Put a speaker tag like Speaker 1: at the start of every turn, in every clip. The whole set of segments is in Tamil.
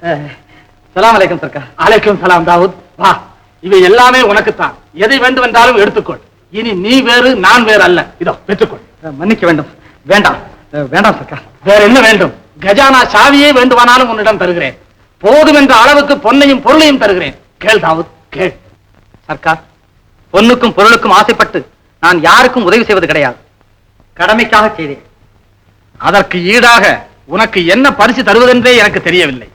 Speaker 1: சலாம் அலைக்கும் சர்க்கார்
Speaker 2: அலைக்கும் சலாம் தாவூத். வா. இவை எல்லாமே உனக்குத்தான். எதை வேண்டுமென்றாலும் எடுத்துக்கொள். இனி நீ வேறு நான் வேறு அல்ல. இதோ பெற்றுக்கொள்.
Speaker 1: மன்னிக்க வேண்டும். வேண்டாம். வேண்டாம் சர்க்கார்
Speaker 2: வேற என்ன வேண்டும்? கஜானா சாவியே வேண்டுமானாலும் உன்னிடம் தருகிறேன். போதும் என்ற அளவுக்கு பொன்னையும் பொருளையும் தருகிறேன். கேள் தாவூத் கேள்.
Speaker 1: சர்க்கார் பொண்ணுக்கும் பொருளுக்கும் ஆசைப்பட்டு நான் யாருக்கும் உதவி செய்வது கிடையாது. கடமைக்காக செய்தேன்.
Speaker 2: அதற்கு ஈடாக உனக்கு என்ன பரிசு தருவதென்றே எனக்கு தெரியவில்லை.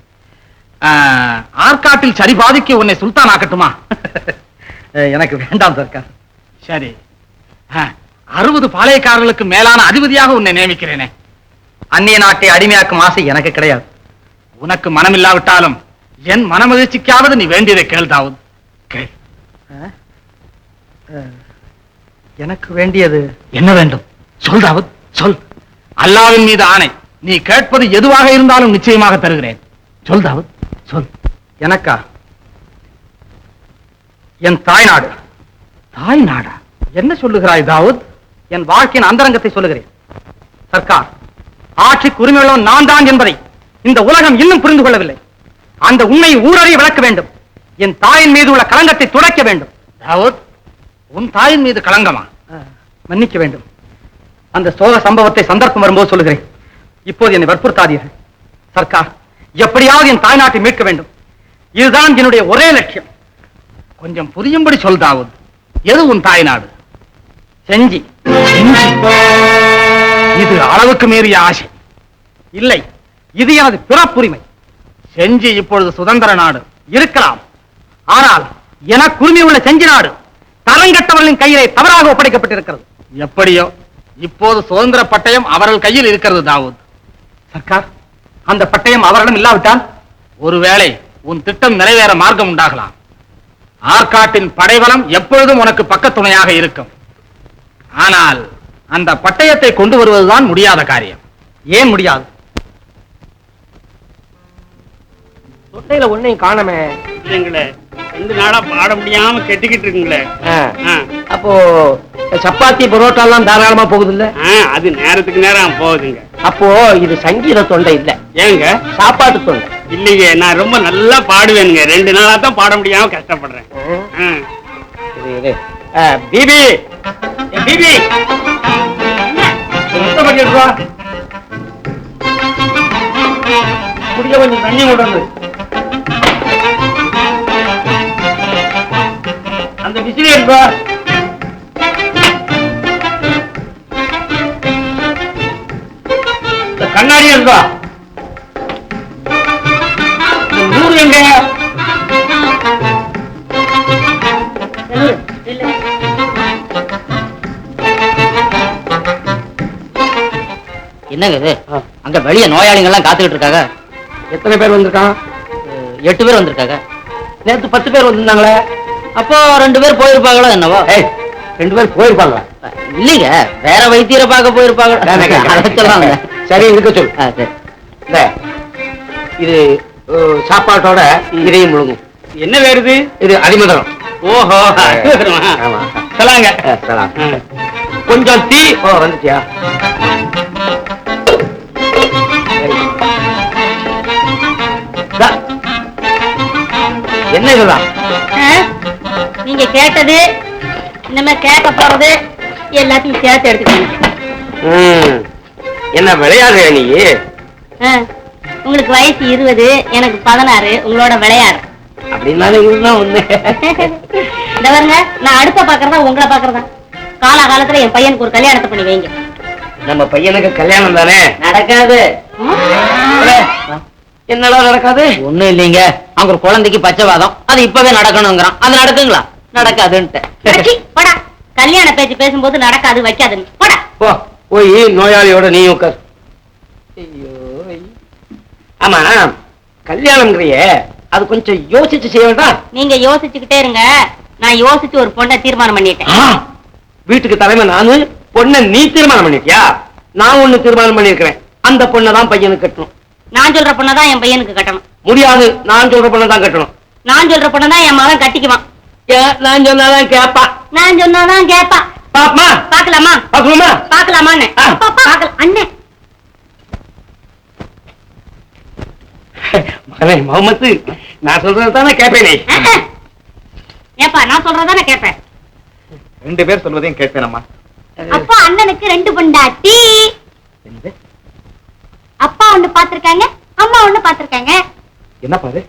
Speaker 2: ஆற்காட்டில் சரி பாதிக்கு உன்னை சுல்தான் ஆக்கட்டுமா
Speaker 1: எனக்கு வேண்டாம் சர்க்கார்
Speaker 2: சரி. அறுபது பாளையக்காரர்களுக்கு மேலான அதிபதியாக உன்னை நியமிக்கிறேனே.
Speaker 1: அந்நிய நாட்டை அடிமையாக்கும் ஆசை எனக்கு கிடையாது.
Speaker 2: உனக்கு மனமில்லாவிட்டாலும் என் மனமகிழ்ச்சிக்காவது நீ வேண்டியதை கேள் தாவூத். கேள்.
Speaker 1: எனக்கு வேண்டியது
Speaker 2: என்ன வேண்டும்? சொல் தாவூத் சொல். அல்லாவின் மீது ஆணை. நீ கேட்பது எதுவாக இருந்தாலும் நிச்சயமாக தருகிறேன். சொல் தாவூத். சொல்.
Speaker 1: எனக்கா? என் தாய்நாடு.
Speaker 2: தாய் நாடா என்ன சொல்லுகிறாய் தாவூத்?
Speaker 1: என் வாழ்க்கையின் அந்தரங்கத்தை சொல்லுகிறேன். சர்க்கார் ஆட்சிக்கு உரிமையுள்ளவன் நான் தான் என்பதை இந்த உலகம் இன்னும் புரிந்து கொள்ளவில்லை. அந்த உண்மையை ஊரறிய விளக்க வேண்டும். என் தாயின் மீது உள்ள களங்கத்தை துடைக்க வேண்டும்.
Speaker 2: தாவூத் உன் தாயின் மீது களங்கமா?
Speaker 1: மன்னிக்க வேண்டும். அந்த சோக சம்பவத்தை சந்தர்ப்பம் வரும்போது சொல்லுகிறேன். இப்போது என்னை வற்புறுத்தாதீர்கள். சர்க்கார் எப்படியாவது என் தாய்நாட்டை மீட்க வேண்டும். இதுதான் என்னுடைய ஒரே லட்சியம்.
Speaker 2: கொஞ்சம் புரியும்படி சொல் தாவூத் எது உன் தாய்நாடு?
Speaker 1: செஞ்சி.
Speaker 2: இது அளவுக்கு மீறிய ஆசை.
Speaker 1: இல்லை இது எனது பிறப்புரிமை.
Speaker 2: செஞ்சி இப்பொழுது சுதந்திர நாடு
Speaker 1: இருக்கலாம். ஆனால் எனக்குரிமை உள்ள செஞ்சி நாடு தரங்கட்டவர்களின் கையிலே தவறாக ஒப்படைக்கப்பட்டிருக்கிறது.
Speaker 2: எப்படியோ இப்போது சுதந்திர பட்டயம் அவர்கள் கையில் இருக்கிறது தாவூத்.
Speaker 1: சர்க்கார் அந்த பட்டயம் அவரிடம் இல்லாவிட்டால்
Speaker 2: ஒருவேளை உன் திட்டம் நிறைவேற மார்க்கம் உண்டாகலாம். ஆற்காட்டின் படைவலம் எப்பொழுதும் உனக்கு பக்கத்துணையாக இருக்கும். ஆனால் அந்த பட்டயத்தை கொண்டு வருவதுதான் முடியாத காரியம்.
Speaker 1: ஏன் முடியாது?
Speaker 3: தொட்டையில ஒன்னையும் காணமே.
Speaker 4: இல்லைங்களே ரெண்டு நாளா பாட முடியாம கெட்டுக்கிட்டு இருக்குங்களே.
Speaker 3: அப்போ சப்பாத்தி பரோட்டா எல்லாம் தாராளமா போகுது இல்ல
Speaker 4: அது நேரத்துக்கு நேரம் போகுதுங்க.
Speaker 3: அப்போ இது சங்கீத தொண்டை இல்ல.
Speaker 4: ஏங்க?
Speaker 3: சாப்பாட்டு தொண்டை.
Speaker 4: இல்லைங்க நான் ரொம்ப நல்லா பாடுவேனுங்க. ரெண்டு நாளா தான் பாட முடியாம கஷ்டப்படுறேன்.
Speaker 3: பிபி. பிபி. குடிக்க கொஞ்சம் தண்ணி கொண்டு அந்த விசிறி எடுப்பா. இந்த கண்ணாடி எடுப்பா. நூறு எங்க?
Speaker 5: என்னங்க இது? அங்க வெளிய நோயாளிங்க எல்லாம் காத்துக்கிட்டு இருக்காங்க.
Speaker 3: எத்தனை பேர் வந்திருக்கான்?
Speaker 5: எட்டு பேர் வந்திருக்காங்க.
Speaker 3: நேத்து பத்து பேர் வந்திருந்தாங்களே.
Speaker 5: அப்போ ரெண்டு பேர் போயிருப்பாங்களோ என்னவோ?
Speaker 3: ஏய் ரெண்டு பேர் போயிருப்பாங்க
Speaker 5: இல்லைங்க. வேற வைத்தியரை பார்க்க போயிருப்பாங்க
Speaker 3: சரி இருக்க சொல்
Speaker 5: ஆ, சரி.
Speaker 3: இந்த இது சாப்பாட்டோட இதையும் முழுங்கும்.
Speaker 4: என்ன வேறுது
Speaker 3: இது? அடிமதனம்
Speaker 4: ஓஹோ. சொல்லாங்க.
Speaker 3: கொஞ்சம் தீ ஓ வந்துச்சியா. என்ன இதுதான்
Speaker 6: நீங்க கேட்டது இனிமே கேட்க போறது எல்லாத்தையும் சேர்த்து எடுத்துக்கோங்க.
Speaker 3: ம். என்ன விளையாடுறியா நீ?
Speaker 6: உங்களுக்கு வயசு இருபது எனக்கு பதினாறு உங்களோட விளையாடு.
Speaker 3: அப்படின்னாலும் இதுதான் ஒண்ணு.
Speaker 6: இந்த பாருங்க நான் அடுப்ப பாக்குறதா உங்களை பாக்குறதா காலா காலத்துல என் பையனுக்கு ஒரு கல்யாணத்தை பண்ணி வைங்க.
Speaker 3: நம்ம பையனுக்கு கல்யாணம் தானே?
Speaker 5: நடக்காது.
Speaker 3: என்னடா நடக்காது?
Speaker 5: ஒண்ணும் இல்லைங்க. அவங்க குழந்தைக்கு பச்சைவாதம். அது இப்பவே நடக்கணுங்கிறான். அது நடக்குங்களா நடக்காதுன்ட்டு.
Speaker 6: போடா. கல்யாண பேச்சு பேசும்போது நடக்காது வைக்காதுன்னு. போடா.
Speaker 3: போ போய் நோயாளியோட நீ உட்கார். ஐயோ ஆமா கல்யாணம்ங்கிறியே அது கொஞ்சம் யோசிச்சு செய்ய வேண்டாம்.
Speaker 6: நீங்க யோசிச்சுக்கிட்டே இருங்க. நான் யோசிச்சு ஒரு பொண்ணை தீர்மானம் பண்ணிட்டேன்.
Speaker 3: வீட்டுக்கு தலைமை நானு பொண்ணை நீ தீர்மானம் பண்ணிருக்கியா நான் ஒண்ணு தீர்மானம் பண்ணிருக்கிறேன் அந்த பொண்ணை தான் பையனுக்கு கட்டணும்.
Speaker 6: நான் சொல்ற பொண்ணை தான் என் பையனுக்கு கட்டணும்.
Speaker 3: முடியாது நான் சொல்ற பொண்ணை தான் கட்டணும்.
Speaker 6: நான் சொல்ற பொண்ணை தான் என் மகன் கட்டிக்குவான்.
Speaker 3: நான் சொன்னாதான் கேப்பா.
Speaker 6: நான் சொன்னாதான் கேப்பா.
Speaker 3: பாப்பமா
Speaker 6: பாக்கலாமா
Speaker 3: பாக்கணுமா
Speaker 6: பாக்கலாமான்னு
Speaker 3: ஆ.
Speaker 6: பாக்கல அண்ணே.
Speaker 3: மகனே முகமது நான் சொல்றது தானே கேட்பேனே
Speaker 6: ஏப்பா நான் சொல்றதானே கேட்பேன்
Speaker 7: ரெண்டு பேர் சொல்வதையும் கேட்பேன் அம்மா
Speaker 6: அப்பா அண்ணனுக்கு ரெண்டு பொண்டாட்டி. அப்பா ஒண்ணு பாத்திருக்காங்க அம்மா ஒண்ணு பாத்திருக்காங்க
Speaker 7: என்ன பாரு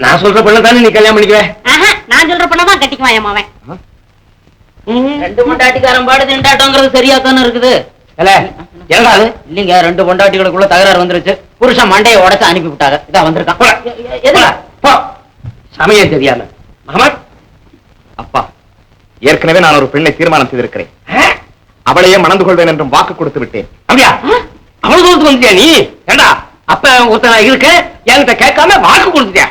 Speaker 3: நான் சொல்ற பொண்ணை தானே நீ கல்யாணம் பண்ணிக்குவே?
Speaker 6: ஆஹா, நான் சொல்ற பொண்ணதான் கட்டிக்குவான் என் மாவன்?
Speaker 8: ரெண்டு பொண்டாட்டிக்காரன் பாடு திண்டாட்டங்கிறது சரியா தானே இருக்குது
Speaker 3: என்னடா அது?
Speaker 8: இல்லைங்க ரெண்டு பொண்டாட்டிகளுக்குள்ள தகராறு வந்துருச்சு. புருஷன் மண்டையை உடைச்சு அனுப்பி விட்டாங்க. இதா வந்திருக்கான்
Speaker 3: சமயம் தெரியாம. மகமத்
Speaker 7: அப்பா ஏற்கனவே நான் ஒரு பெண்ணை தீர்மானம் செய்திருக்கிறேன். அவளையே மணந்து கொள்வேன் என்றும் வாக்கு கொடுத்து விட்டேன்.
Speaker 3: அப்படியா அவ்வளவு தூரத்துக்கு வந்துட்டியா நீ? ஏண்டா அப்ப ஒருத்தனா இருக்க? என்கிட்ட கேட்காம வாக்கு கொடுத்துட்டியா?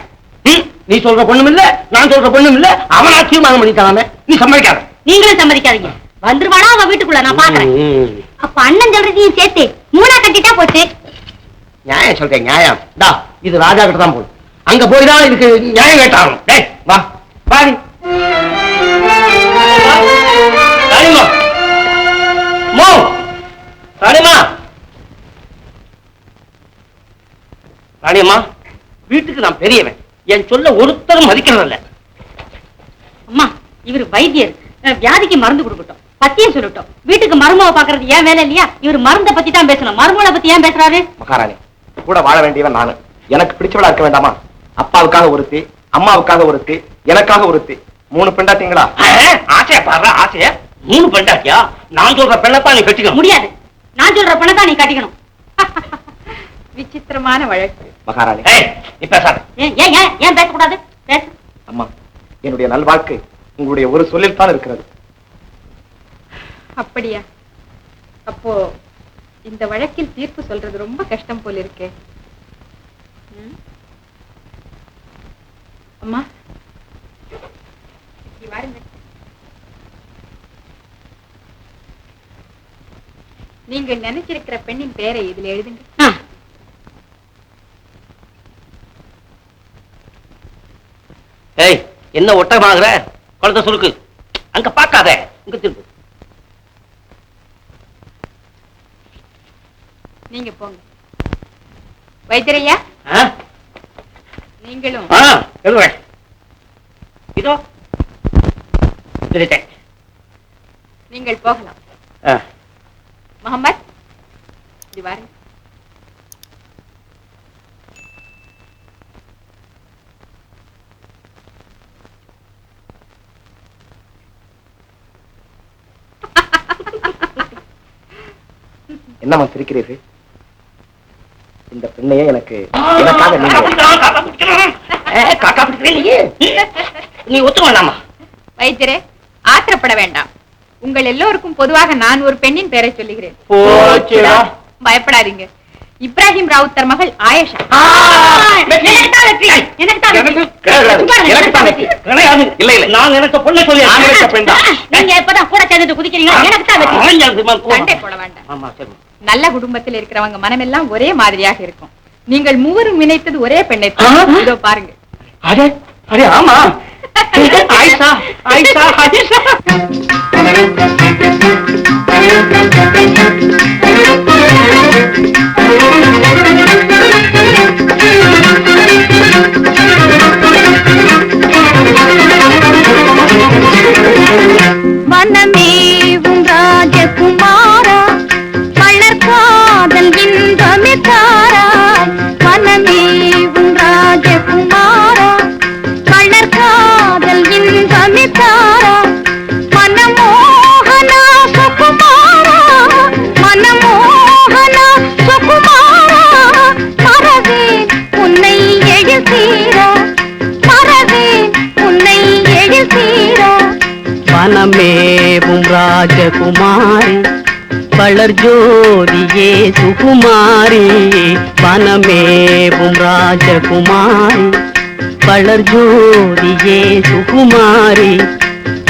Speaker 3: நீ சொல்ற பொண்ணும் இல்ல நான் சொல்ற பொண்ணும் இல்ல அவனா தீர்மானம் பண்ணிட்டாமே நீ சம்மதிக்காத.
Speaker 6: நீங்களும் சம்மதிக்காதீங்க. வந்துருவானா அவன் வீட்டுக்குள்ள? நான் பாக்குறேன் அப்ப அண்ணன் சொல்றதையும் சேர்த்து மூணா கட்டிட்டா போச்சு.
Speaker 3: நியாயம் சொல்றேன் நியாயம். டா இது ராஜா கிட்ட தான் போகும் அங்க போய் தான் இதுக்கு நியாயம் கேட்டாகணும். டேய் வா. ராணிமா மோ. ராணிமா ராணியம்மா வீட்டுக்கு நான் பெரியவன். என் சொல்ல ஒருத்தரும் மதிக்கிறதில்ல
Speaker 6: அம்மா இவர் வைத்தியர். வியாதிக்கு மருந்து கொடுக்கட்டும். பத்தியம் சொல்லட்டும். வீட்டுக்கு மருமக பாக்குறது ஏன் வேலை இல்லையா? இவர் மருந்த பத்தி தான் பேசணும். மருமகளை பத்தி ஏன் பேசுறாரு?
Speaker 7: மகாராணி கூட வாழ வேண்டியவன் நானு. எனக்கு பிடிச்சவளா இருக்க வேண்டாமா? அப்பாவுக்காக ஒருத்தி அம்மாவுக்காக ஒருத்தி எனக்காக ஒருத்தி. மூணு பெண்டாட்டிங்களா?
Speaker 3: ஆசையா பாரு ஆசையா? மூணு பெண்டாட்டியா? நான் சொல்ற பெண்ணத்தான் நீ கட்டிக்கணும்.
Speaker 6: முடியாது. நான் சொல்ற பொண்ணை தான் நீ கட்டிக்கணும்.
Speaker 9: விசித்திரமான வழக்கு.
Speaker 7: மகாராணி.
Speaker 3: ஏய் நீ பேசாத.
Speaker 6: ஏன் ஏன் ஏன் ஏன் பேசக்கூடாது? பேசு.
Speaker 7: அம்மா என்னுடைய நல்வாழ்க்கை உங்களுடைய ஒரு சொல்லில் தான் இருக்கிறது.
Speaker 9: அப்படியா? அப்போ இந்த வழக்கில் தீர்ப்பு சொல்றது ரொம்ப கஷ்டம் போல இருக்கே? அம்மா. வாருங்க. நீங்கள் நினைச்சிருக்கிற பெண்ணின் பெயரை இதில் எழுதுங்க.
Speaker 3: ஏய் என்ன ஒட்டமாகற குழந்தை சுருக்கு. அங்க பார்க்காத. இங்க திருப்பு
Speaker 9: நீங்க போங்க. வைத்தியரையா? நீங்களும்.
Speaker 3: இதோ.
Speaker 9: நீங்கள் போகலாம். முகமது இப்படி வாருங்க
Speaker 7: என்னம்மா சிரிக்கிறீர்கள் இந்த பெண்ணையே எனக்கு எனக்காக நீங்க
Speaker 3: நீ வேண்டாமா
Speaker 9: வைத்தியரே ஆத்திரப்பட வேண்டாம் உங்கள் எல்லோருக்கும் பொதுவாக நான் ஒரு பெண்ணின் பெயரை சொல்லுகிறேன்
Speaker 3: போச்சுடா.
Speaker 9: பயப்படாதீங்க இப்ராஹிம் ராவுத்தர் மகள் ஆயஷா.
Speaker 6: நீங்க இப்பதான் கூட சேர்ந்துட்டு குதிக்கிறீங்க எனக்கு தான்
Speaker 9: போட வேண்டாம் நல்ல குடும்பத்தில் இருக்கிறவங்க மனமெல்லாம் ஒரே மாதிரியாக இருக்கும். நீங்கள் மூவரும் நினைத்தது ஒரே பெண்ணை? இதோ பாருங்க.
Speaker 3: அடே அடே ஆமா. ஆயிஷா ஆயிஷா ஆயிஷா.
Speaker 10: வனமேவும் ராஜகுமாரி
Speaker 11: பலர் ஜோதியே சுகுமாரி வனமேவும் ராஜகுமாரி பலர் ஜோதியே சுகுமாரி.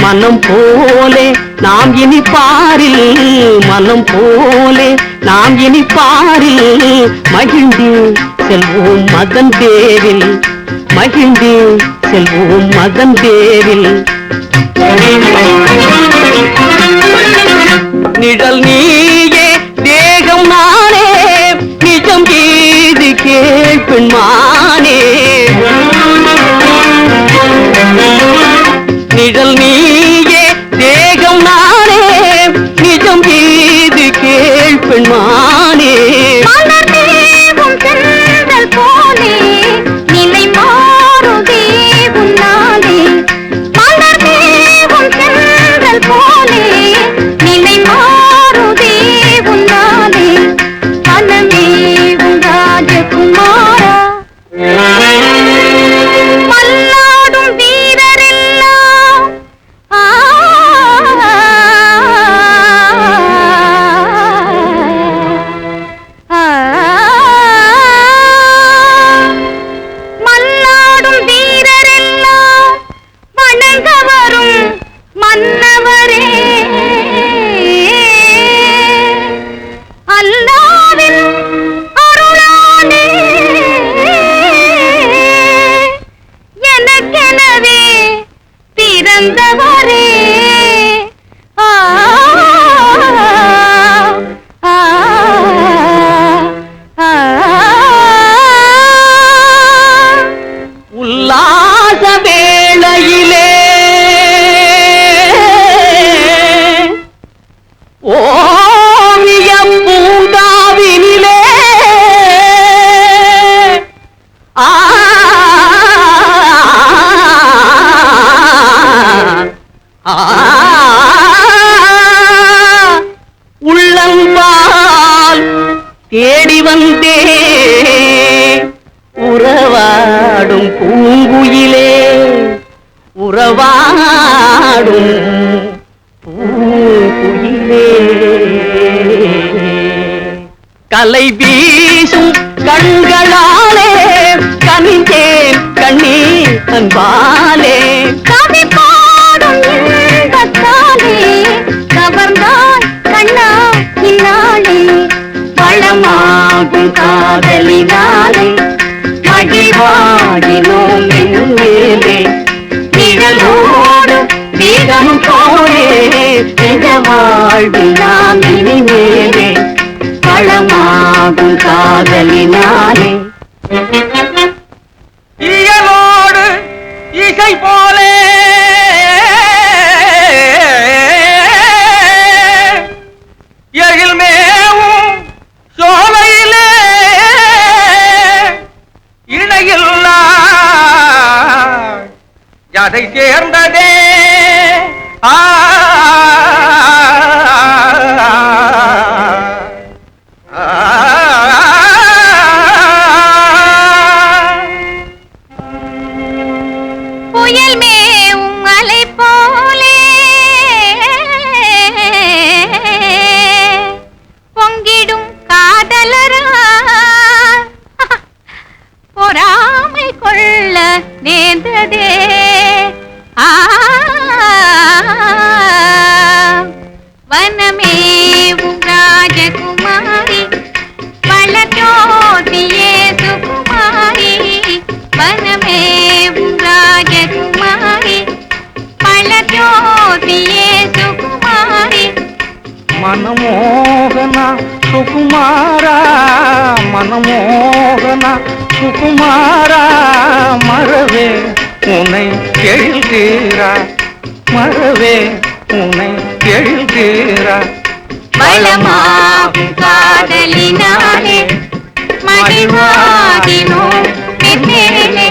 Speaker 11: மனம் போலே நாம் இனி பாரில் மனம் போலே நாம் இனி பாரில் மகிழ்ந்து செல்வோம் மதன் பேரில் மகிழ்ந்து செல்வோம் மதன் பேரில் நிழல் நீயே பூங்குயிலே உறவாடும் பூங்குயிலே. கலை வீசும் கண்களாலே கனிந்தேன் கண்ணீர் அன்பாலே.
Speaker 10: கவி பாடும் இன்பத்தாலே கவர்ந்தாய் கண்ணா இந்நாளே.
Speaker 11: பழமாகும் காதலினாலே மகிழ்வாடினோம் மேலே. நிழலோடு வேகம் போலே. நிஜ வாழ்வில் நாம் இனிமேலே. பழமாகும் காதலினாலே.
Speaker 12: இயலோடு இசை போலே. எழுதீரா மறவே உன்னை எழுதீரா
Speaker 10: வளமாகும் காதலினாலே மகிழ்வாகினோம் மேலே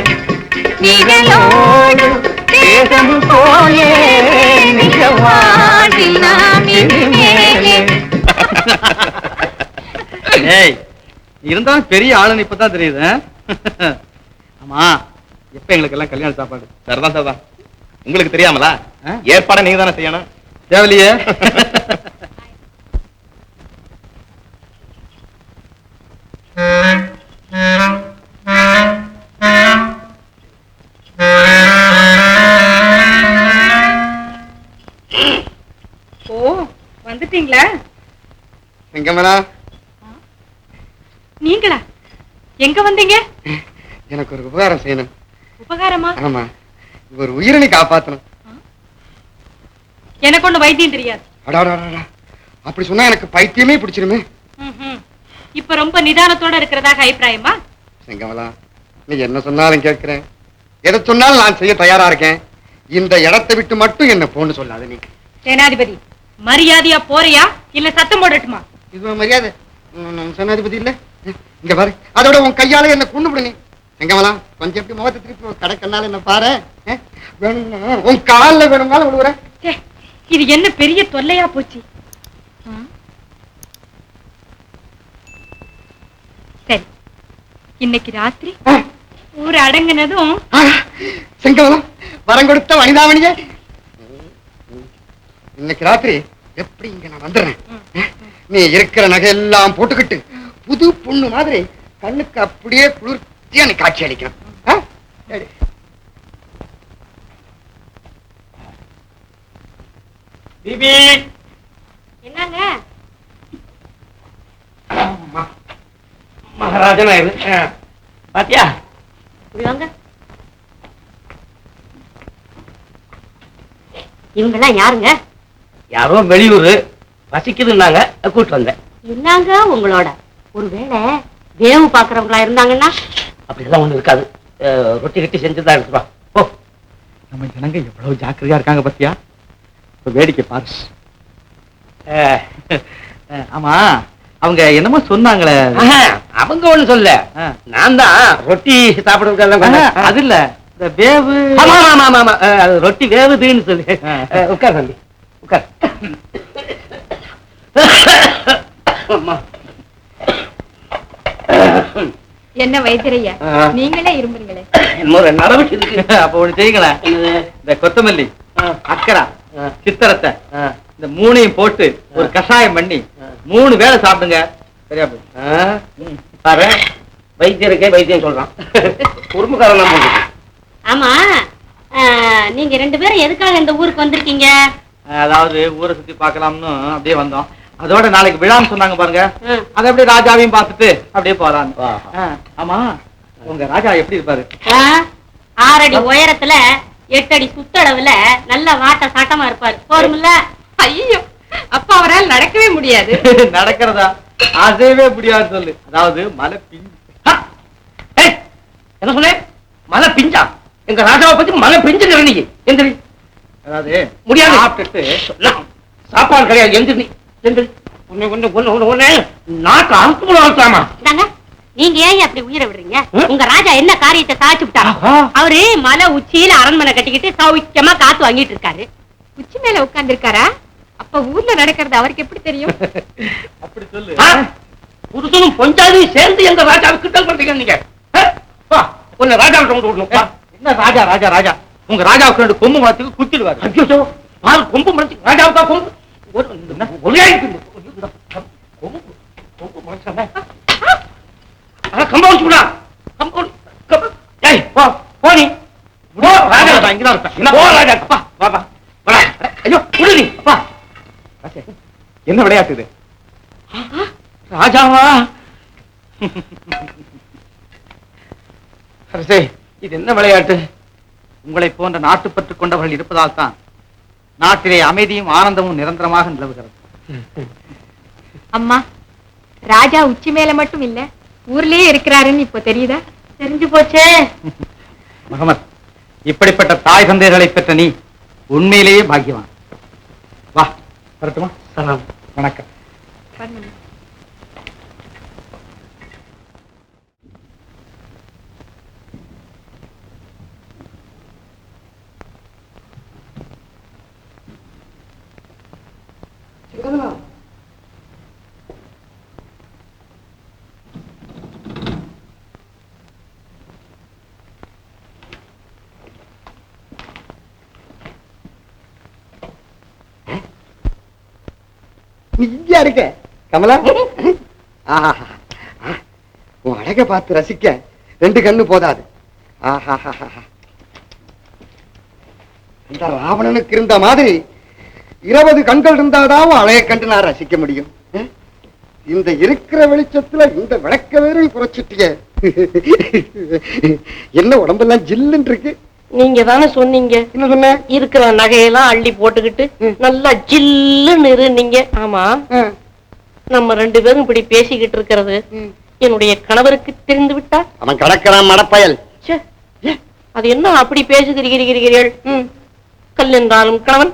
Speaker 10: நிழலோடு தேகம் போலே நிஜ வாழ்வில் நாம் இனிமேலே.
Speaker 12: ஏய் இருந்தாலும் பெரிய ஆளுன்னு இப்பதான் தெரியுது? ஆமா எப்ப எங்களுக்கு எல்லாம் கல்யாண சாப்பாடு?
Speaker 7: சரிதான் சரிதான் உங்களுக்கு தெரியாமலா? ஏற்பாடை நீங்க தானே செய்யணும்.
Speaker 12: தேவலையே
Speaker 9: ஓ வந்துட்டீங்களா?
Speaker 13: செங்கமலா
Speaker 9: நீங்களா? எங்க வந்தீங்க?
Speaker 13: எனக்கு ஒரு உபகாரம் செய்யணும்.
Speaker 9: உபகாரமா?
Speaker 13: ஆமா. ஒரு உயிரினை காப்பாத்தணும்.
Speaker 9: எனக்கு ஒண்ணு வைத்தியம் தெரியாது.
Speaker 13: அப்படி சொன்னா எனக்கு பைத்தியமே பிடிச்சிருமே.
Speaker 9: இப்ப ரொம்ப நிதானத்தோட இருக்கிறதாக அபிப்பிராயமா?
Speaker 13: செங்கமலா நீ என்ன சொன்னாலும் கேட்கிறேன். எதை சொன்னாலும் நான் செய்ய தயாரா இருக்கேன். இந்த இடத்தை விட்டு மட்டும் என்ன போன்னு சொல்லாத நீ.
Speaker 9: சேனாதிபதி மரியாதையா போறியா? இல்ல சத்தம் போடட்டுமா?
Speaker 13: இது மரியாதை? சேனாதிபதி இல்ல? இங்க பாரு அதோட உன் கையால என்ன கொண்டு விடு செங்கமலா கொஞ்சம் எப்படி முகத்தை திருப்பி ஒரு கடை கண்ணால என்ன பாரு? உன் காலில் வேணும்னாலும்
Speaker 9: ச்சே, இது என்ன பெரிய தொல்லையா போச்சு? சரி இன்னைக்கு ராத்திரி ஊர் அடங்குனதும்
Speaker 13: செங்கமலா வரம் கொடுத்த வனிதாமணியே. இன்னைக்கு ராத்திரி எப்படி இங்க நான் வந்துடுறேன்? நீ இருக்கிற நகையெல்லாம் போட்டுக்கிட்டு புது பொண்ணு மாதிரி கண்ணுக்கு அப்படியே குளிர்ச்சியா நீ காட்சி அளிக்கணும்.
Speaker 3: பிபி.
Speaker 9: என்னங்க?
Speaker 3: மகாராஜன் ஆயிரு பாத்தியா?
Speaker 6: வாங்க இவங்கெல்லாம் யாருங்க?
Speaker 3: யாரோ வெளியூர். வசிக்குதுன்னாங்க. கூட்டு வந்தேன்.
Speaker 6: என்னங்க உங்களோட? ஒருவேளை வேவு பாக்குறவங்களா இருந்தாங்கன்னா
Speaker 3: அப்படியெல்லாம் ஒண்ணு இருக்காது. ரொட்டி கட்டி செஞ்சுதான் எடுத்துவா ஓ
Speaker 12: நம்ம ஜனங்க எவ்வளவு ஜாக்கிரதையா இருக்காங்க பத்தியா? இப்ப வேடிக்கை பாரு. ஆமா. அவங்க என்னமோ சொன்னாங்களே.
Speaker 3: அவங்க ஒண்ணு சொல்ல. நான் தான் ரொட்டி சாப்பிடுறதுக்கெல்லாம்.
Speaker 12: அது இல்ல. இந்த வேவு.
Speaker 3: ஆமா ஆமா ரொட்டி வேவுதுன்னு சொல்லி. உட்கார் தம்பி. உட்கார். அம்மா.
Speaker 10: என்ன வைத்தியரையா
Speaker 3: ஆ.
Speaker 10: நீங்களே இரும்புங்களே
Speaker 3: என்னமோ ரெண்டு நடவடிக்கை இருக்கு.
Speaker 2: அப்ப ஒண்ணு செய்யுங்களேன். இந்த கொத்தமல்லி அக்கரா சித்திரத்தை இந்த மூணையும் போட்டு ஒரு கஷாயம் பண்ணி மூணு வேளை சாப்பிடுங்க. சரியா போய்
Speaker 3: பாரு வைத்தியருக்கே வைத்தியம் சொல்றான். குறும்புக்காரன்
Speaker 6: ஆமா. நீங்க ரெண்டு பேரும் எதுக்காக இந்த ஊருக்கு வந்திருக்கீங்க?
Speaker 2: அதாவது ஊரை சுத்தி பார்க்கலாம்னு அப்படியே வந்தோம். அதோட நாளைக்கு விழான்னு சொன்னாங்க பாருங்க. அதை அப்படியே ராஜாவையும் பார்த்துட்டு அப்படியே. ஆ, ஆமா உங்க ராஜா எப்படி இருப்பாரு?
Speaker 6: ஆறடி உயரத்துல எட்டடி சுத்தளவுல நல்ல வாட்ட சாட்டமா இருப்பாரு. போருமில்ல
Speaker 10: ஐயோ அப்ப அவரால் நடக்கவே முடியாது.
Speaker 2: நடக்கிறதா? அசையவே முடியாது சொல்லு. அதாவது மலை பிஞ்சு.
Speaker 3: என்ன சொன்னேன் மலை பிஞ்சா? எங்க ராஜாவை பத்தி மலை பிஞ்சுங்கிற நீ எந்திரி.
Speaker 2: அதாவது
Speaker 3: முடியாது.
Speaker 2: சாப்பிட்டுட்டு
Speaker 3: சாப்பாடு கிடையாது. எந்திரி உன்னை நாக்கு அறுத்து
Speaker 6: நீங்க ஏன் அப்படி உயிரை விடுறீங்க? உங்க ராஜா என்ன காரியத்தை சாதிச்சு விட்டாரு. அவரு மலை உச்சியில அரண்மனை கட்டிக்கிட்டு சௌக்கியமா காத்து வாங்கிட்டு இருக்காரு.
Speaker 10: உச்சி மேல உட்கார்ந்திருக்காரா? அப்ப ஊர்ல நடக்கிறது அவருக்கு எப்படி தெரியும்?
Speaker 2: அப்படி சொல்லு?
Speaker 3: புருஷனும் பொஞ்சாதியும் சேர்ந்து எங்க ராஜாவுக்கு கிட்ட பண்றீங்க நீங்க? உன்னை ராஜாவை வா.
Speaker 2: என்ன ராஜா ராஜா ராஜா? உங்க ராஜாவுக்கு ரெண்டு கொம்பு மரத்துக்கு குத்திடுவாரு
Speaker 3: கொம்பு முடிச்சு ராஜாவுக்கா கொம்பு?
Speaker 7: என்ன? விளையாட்டு இது?
Speaker 3: ராஜாவா? அரசே இது என்ன விளையாட்டு?
Speaker 2: உங்களை போன்ற நாட்டுப்பற்று கொண்டவர்கள் இருப்பதால் தான் நாட்டிலே அமைதியும் ஆனந்தமும் நிரந்தரமாக நிலவுகிறது.
Speaker 10: அம்மா ராஜா உச்சி மேல மட்டும் இல்ல ஊர்லயே இருக்கிறாருன்னு இப்போ தெரியுதா?
Speaker 6: தெரிஞ்சு போச்சே.
Speaker 2: முகமது இப்படிப்பட்ட தாய் தந்தையர்களை பெற்ற நீ உண்மையிலேயே பாக்கியவான். வா வரட்டுமா? வணக்கம்.
Speaker 13: இங்கேயா இருக்க? கமலா? ஆஹா. உன் அழக பார்த்து ரசிக்க ரெண்டு கண்ணு போதாது. ஆஹாஹாஹா. இந்த ராவணனுக்கு இருந்த மாதிரி இருபது கண்கள் இருந்தாதான் அழகை கண்டு நான் ரசிக்க முடியும்? இந்த இருக்கிற வெளிச்சத்துல இந்த விளக்க வேற குறைச்சிட்டிய என்ன உடம்பெல்லாம் ஜில்லுன்னு இருக்கு?
Speaker 14: நீங்க தானே சொன்னீங்க.
Speaker 13: என்ன சொன்ன?
Speaker 14: இருக்கிற நகையெல்லாம் அள்ளி போட்டுக்கிட்டு நல்லா ஜில்லுன்னு இரு நீங்க ஆமா நம்ம ரெண்டு பேரும் இப்படி பேசிக்கிட்டு இருக்கிறது. என்னுடைய கணவருக்கு தெரிந்து விட்டா
Speaker 13: அவன் கடக்கிறான் மடப்பயல்.
Speaker 14: அது என்ன அப்படி பேசுகிறீர்கள் கல் என்றாலும் கணவன்.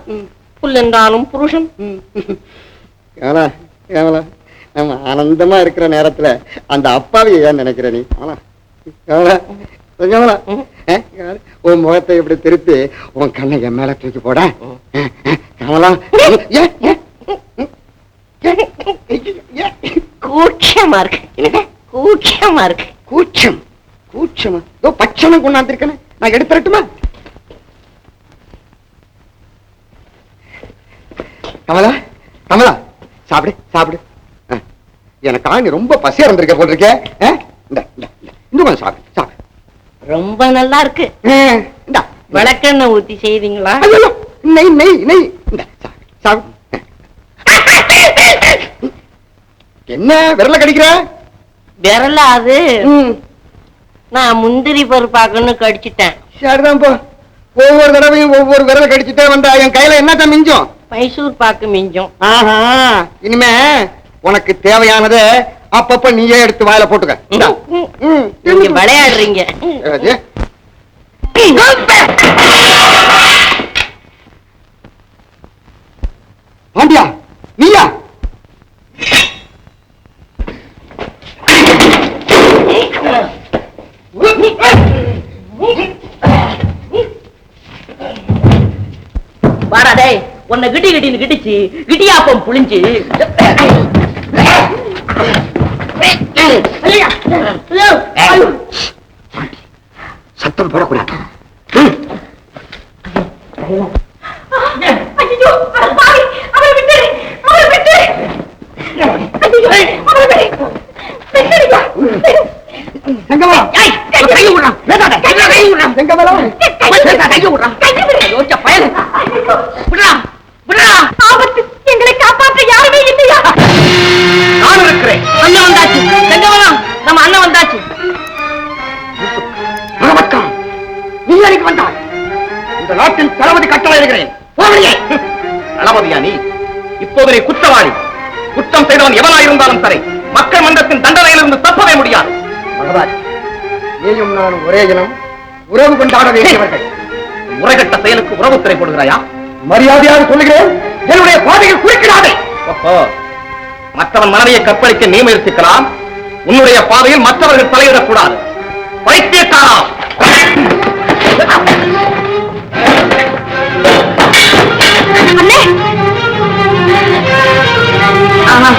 Speaker 14: புல் என்றாலும் புருஷன்
Speaker 13: கேவலா கேவலா நம்ம ஆனந்தமா இருக்கிற நேரத்துல அந்த அப்பாவை ஏன் நினைக்கிற நீ? ஆனா. உன் முகத்தை இப்படி திருப்பி உன் கண்ணை என் மேல தூக்கி போட. ஏ.
Speaker 14: கூச்சமா இருக்கு? கூச்சமா இருக்கு.
Speaker 13: கூச்சம். கூச்சமா? இதோ பச்சனம் கொண்டாந்துருக்கேன் நான் எடுத்துறட்டுமா கமலா கமலா சாப்பிடு சாப்பிடு. எனக்கா நீ ரொம்ப பசியா இருந்திருக்க போல் இருக்கே. இந்தா, கொஞ்சம் சாப்பிடு சாப்பிடு.
Speaker 14: ரொம்ப நல்லா இருக்கு. விளக்கெண்ணெய் ஊத்தி செய்வீங்களா?
Speaker 13: நெய் நெய் நெய். இந்தா, சாப்பிடு என்ன விரல கடிக்கிற?
Speaker 14: விரல அது? நான் முந்திரி பருப்பாக்குன்னு கடிச்சிட்டேன்.
Speaker 13: சரிதான் போ. ஒவ்வொரு தடவையும் ஒவ்வொரு விரல கடிச்சிட்டே வந்தா என் கையில என்னத்தான் மிஞ்சும்?
Speaker 14: மைசூர் பாக்கு மிஞ்சும்.
Speaker 13: ஆஹா இனிமே உனக்கு தேவையானதை அப்பப்ப நீயே எடுத்து வாயில போட்டுக்க.
Speaker 14: நீங்க விளையாடுறீங்க.
Speaker 13: பாண்டியா நீயா?
Speaker 14: உன்னை கிட்டி கிட்டின்னு கிட்டிச்சு கிட்டியாப்பம் புளிஞ்சு சத்தம்
Speaker 13: போடக்கூடாது. வேண்டியவர்கள்
Speaker 7: முறைகட்ட செயலுக்கு உறவுத்துறை போடுகிறாயா?
Speaker 13: மரியாதையாக சொல்லுகிறேன். என்னுடைய பாதையில் குறுக்கிடாதே.
Speaker 7: ஓஹோ மற்றவன் மனைவியை கற்பழிக்க நீ முயற்சிக்கலாம். உன்னுடைய பாதையில் மற்றவர்கள் தலையிடக்கூடாது. பைத்தியக்காரா!
Speaker 15: அண்ணே!
Speaker 8: ஆஹா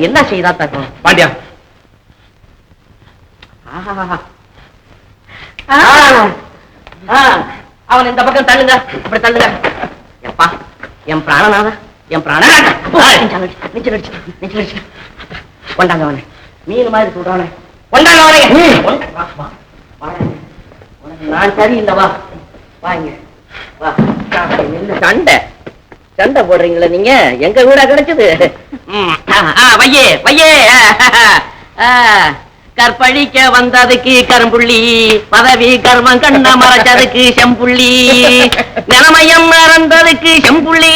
Speaker 8: இவனை என்ன செய்தா தக்கும்
Speaker 7: பாண்டியா.
Speaker 8: அவன் இந்த பக்கம் தள்ளுங்க. இப்படி தள்ளுங்க. எப்பா என் பிராணநாதா என் பிராண நிச்சல் அடிச்சு நிச்சல் அடிச்சு கொண்டாங்க அவனை. மீன் மாதிரி சொல்றானே. கொண்டாங்க அவனை. நான் சரியில்லை வா. வாங்க. வா. சண்டை? சண்டை போடுறீங்களா நீங்க. எங்க வீடா கிடைச்சது? வையே வையே கற்பழிக்க வந்ததுக்கு கரும்புள்ளி பதவி கர்மம் கண்ண மறைச்சதுக்கு செம்புள்ளி நிலமயம் மறந்ததுக்கு செம்புள்ளி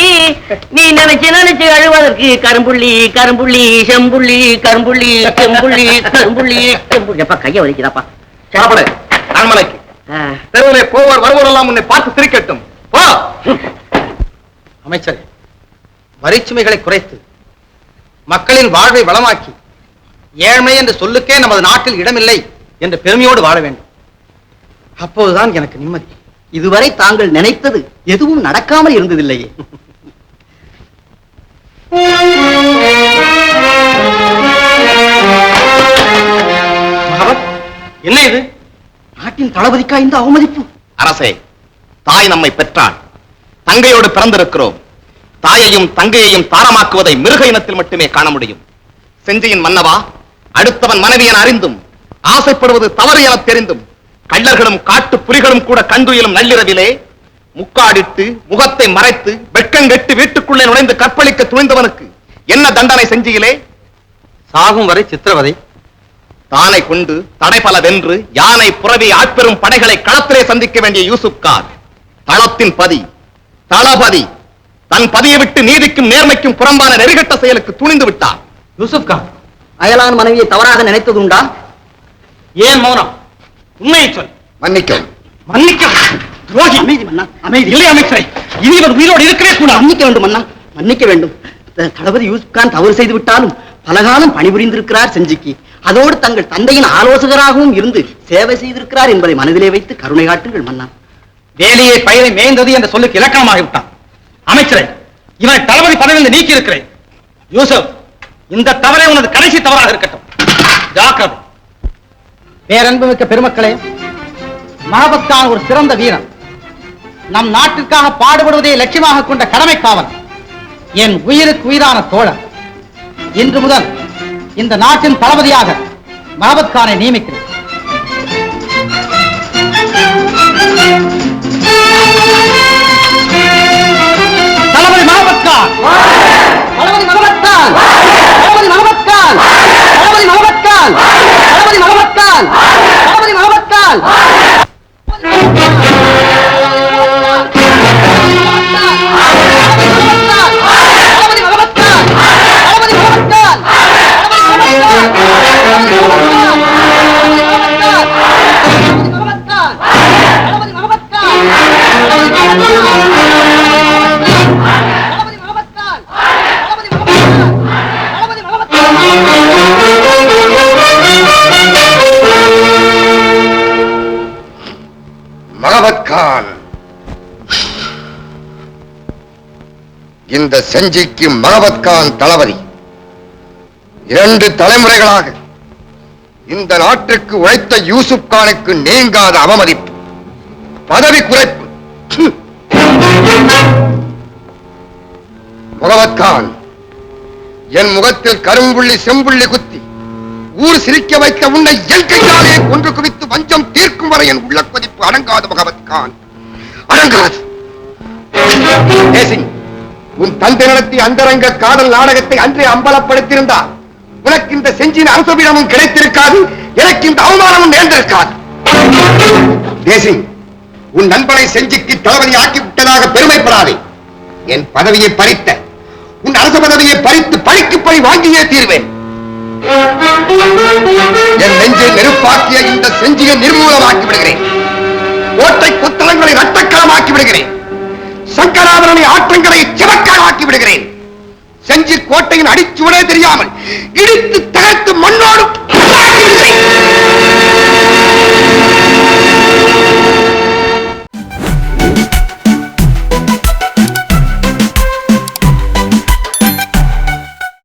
Speaker 8: நீ நினைச்சு நினைச்சு அழுவதற்கு கரும்புள்ளி கரும்புள்ளி செம்புள்ளி கரும்புள்ளி செம்புள்ளி கரும்புள்ளி செம்புள்ளி. அப்பா கைய வலிக்குதாப்பா?
Speaker 7: சாப்பிடு அரண்மனைக்கு.
Speaker 8: ஆ,
Speaker 7: தெருவிலே போவர் வருவோரெல்லாம் உன்னை பார்த்து சிரிக்கட்டும். போ. அமைச்சர் வரிச்சுமைகளை குறைத்து மக்களின் வாழ்வை வளமாக்கி ஏழ்மை என்ற சொல்லுக்கே நமது நாட்டில் இடமில்லை என்ற பெருமையோடு வாழ வேண்டும். அப்போதுதான் எனக்கு நிம்மதி.
Speaker 16: இதுவரை தாங்கள் நினைத்தது எதுவும் நடக்காமல் இருந்ததில்லையே.
Speaker 7: என்ன இது?
Speaker 16: நாட்டின் தளபதிக்கா இந்த அவமதிப்பு?
Speaker 7: அரசே தாய் நம்மை பெற்றாள். தங்கையோடு பிறந்திருக்கிறோம். தாயையும் தங்கையையும் தாரமாக்குவதை மிருக இனத்தில் மட்டுமே காண முடியும். செஞ்சியின் மன்னவா அடுத்தவன் மனைவி என அறிந்தும் ஆசைப்படுவது தவறு என தெரிந்தும் கள்ளர்களும் காட்டு புலிகளும் கூட கண்டுயிலும் நள்ளிரவிலே முக்காடிட்டு முகத்தை மறைத்து வெட்கங்கெட்டு வீட்டுக்குள்ளே நுழைந்து கற்பழிக்க துணிந்தவனுக்கு என்ன தண்டனை செஞ்சியிலே? சாகும் வரை சித்திரவதை. தானை கொண்டு தடைபல வென்று யானை புறவி ஆட்பெரும் படைகளை களத்திலே சந்திக்க வேண்டிய யூசுப் கான். தளத்தின் பதி தளபதி தன் பதியை விட்டு நீதிக்கும் நேர்மைக்கும் புறம்பான நெறிகட்ட செயலுக்கு துணிந்து விட்டார் யூசுப் கான்
Speaker 16: அயலான் மனைவியை தவறாக நினைத்ததுண்டா?
Speaker 7: ஏன் மௌனம்? உண்மையை சொல்.
Speaker 13: மன்னிக்கும்
Speaker 7: மன்னிக்க துரோகி.
Speaker 16: அமைதி மன்னா அமைதி.
Speaker 7: இல்லை அமைச்சரை இனி இவர் உயிரோடு இருக்கவே கூடாது.
Speaker 16: மன்னிக்க வேண்டும் மன்னா மன்னிக்க வேண்டும். தளபதி யூசுப் கான் தவறு செய்து விட்டாலும் பலகாலம் பணிபுரிந்திருக்கிறார் செஞ்சிக்கு. அதோடு தங்கள் தந்தையின் ஆலோசகராகவும் இருந்து சேவை செய்திருக்கிறார் என்பதை மனதிலே வைத்து கருணை காட்டுங்கள் மன்னா.
Speaker 7: வேலையை பயிரை மேய்ந்தது என்ற சொல்லுக்கு இலக்கணமாகிவிட்டான். அமைச்சரை இவனை தளபதி பதவியில் நீக்கி இருக்கிறேன் யூசப் இந்த தவறே உனது கடைசி தவறாக இருக்கட்டும். ஜாக்கிரதை. பேரன்புமிக்க பெருமக்களே மகபத்தான் ஒரு சிறந்த வீரன். நம் நாட்டிற்காக பாடுபடுவதை லட்சியமாக கொண்ட கடமை காவல்.
Speaker 2: என் உயிருக்கு உயிரான தோழர் இன்று முதல் இந்த நாட்டின் தளபதியாக மகபத் கானை நியமிக்கிறேன். மகவத்தான்
Speaker 11: தளபதி மகவத்தான் தளபதி மகவத்தான் தளபதி மகவத்தான் தளபதி மகவத்தான் தளபதி
Speaker 13: மகவத்தான் இந்த செஞ்சிக்கு மகபத் கான் தளபதி. இரண்டு தலைமுறைகளாக இந்த நாட்டுக்கு உழைத்த யூசுப் கானுக்கு நீங்காத அவமதிப்பு பதவி குறைப்பு. ச்சு. முகமத் கான் என் முகத்தில் கரும்புள்ளி செம்புள்ளி குத்தி ஊர் சிரிக்க வைக்க உன்னை இயற்கையாலே கொன்று குவித்து வஞ்சம் தீர்க்கும் வரை என் உள்ள கொதிப்பு அடங்காது முகமத் கான் அடங்காது. தேசிங், உன் தந்தை நடத்திய அந்தரங்க காதல் நாடகத்தை அன்றே அம்பலப்படுத்தியிருந்தார். உனக்கு இந்த செஞ்சின் அரசபீடமும் கிடைத்திருக்காது எனக்கு இந்த அவமானமும் நேர்ந்திருக்காது. தேசிங் உன் நண்பனை செஞ்சிக்கு தளபதி ஆக்கி விட்டதாக பெருமைப்படாதே. என் பதவியை பறித்த உன் அரச பதவியை பறித்து பழிக்கு பழி வாங்கியே தீர்வேன். என் நெஞ்சை நெருப்பாக்கிய இந்த செஞ்சியை நிர்மூலமாக்கி விடுகிறேன். கோட்டை புத்தகங்களை ரத்தக்களமாக்கி விடுகிறேன். சங்கராபரனை ஆற்றங்கரை சிவக்கால் ஆக்கி விடுகிறேன். செஞ்சு கோட்டையின் அடிச்சுவனே தெரியாமல் இடித்து தகர்த்து மண்ணோடு